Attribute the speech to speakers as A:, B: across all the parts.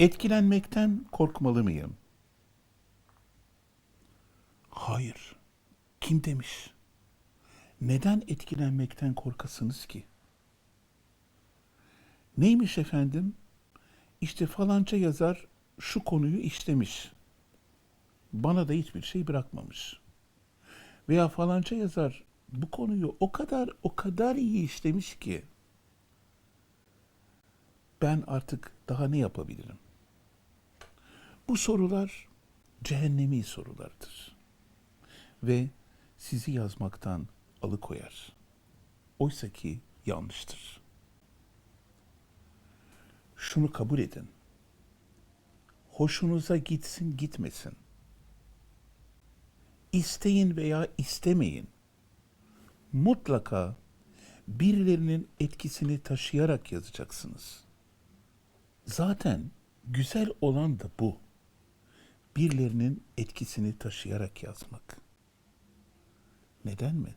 A: Etkilenmekten korkmalı mıyım? Hayır. Kim demiş? Neden etkilenmekten korkasınız ki? Neymiş efendim? İşte falanca yazar şu konuyu işlemiş. Bana da hiçbir şey bırakmamış. Veya falanca yazar bu konuyu o kadar o kadar iyi işlemiş ki ben artık daha ne yapabilirim? Bu sorular cehennemi sorulardır. Ve sizi yazmaktan alıkoyar. Oysa ki yanlıştır. Şunu kabul edin. Hoşunuza gitsin gitmesin. İsteyin veya istemeyin. Mutlaka birilerinin etkisini taşıyarak yazacaksınız. Zaten güzel olan da bu. Birilerinin etkisini taşıyarak yazmak. Neden mi?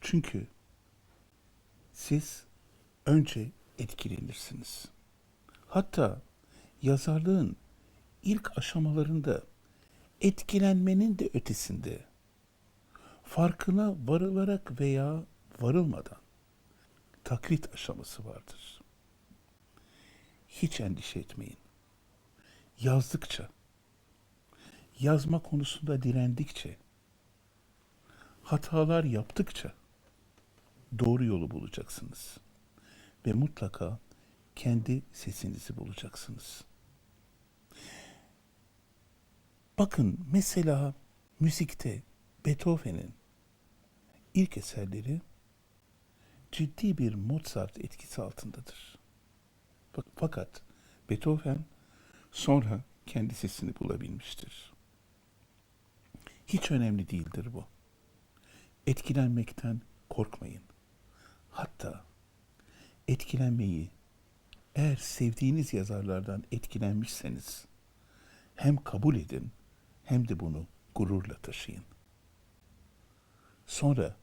A: Çünkü siz önce etkilenirsiniz. Hatta yazarlığın ilk aşamalarında etkilenmenin de ötesinde farkına varılarak veya varılmadan taklit aşaması vardır. Hiç endişe etmeyin. Yazdıkça, yazma konusunda direndikçe, hatalar yaptıkça doğru yolu bulacaksınız. Ve mutlaka kendi sesinizi bulacaksınız. Bakın mesela müzikte Beethoven'in ilk eserleri ciddi bir Mozart etkisi altındadır. Fakat Beethoven sonra kendi sesini bulabilmiştir. Hiç önemli değildir bu. Etkilenmekten korkmayın. Hatta etkilenmeyi eğer sevdiğiniz yazarlardan etkilenmişseniz hem kabul edin hem de bunu gururla taşıyın. Sonra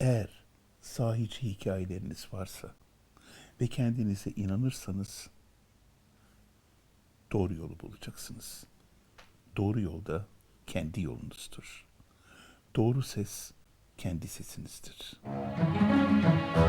A: eğer sahici hikayeleriniz varsa ve kendinize inanırsanız doğru yolu bulacaksınız. Doğru yolda kendi yolunuzdur. Doğru ses kendi sesinizdir. Müzik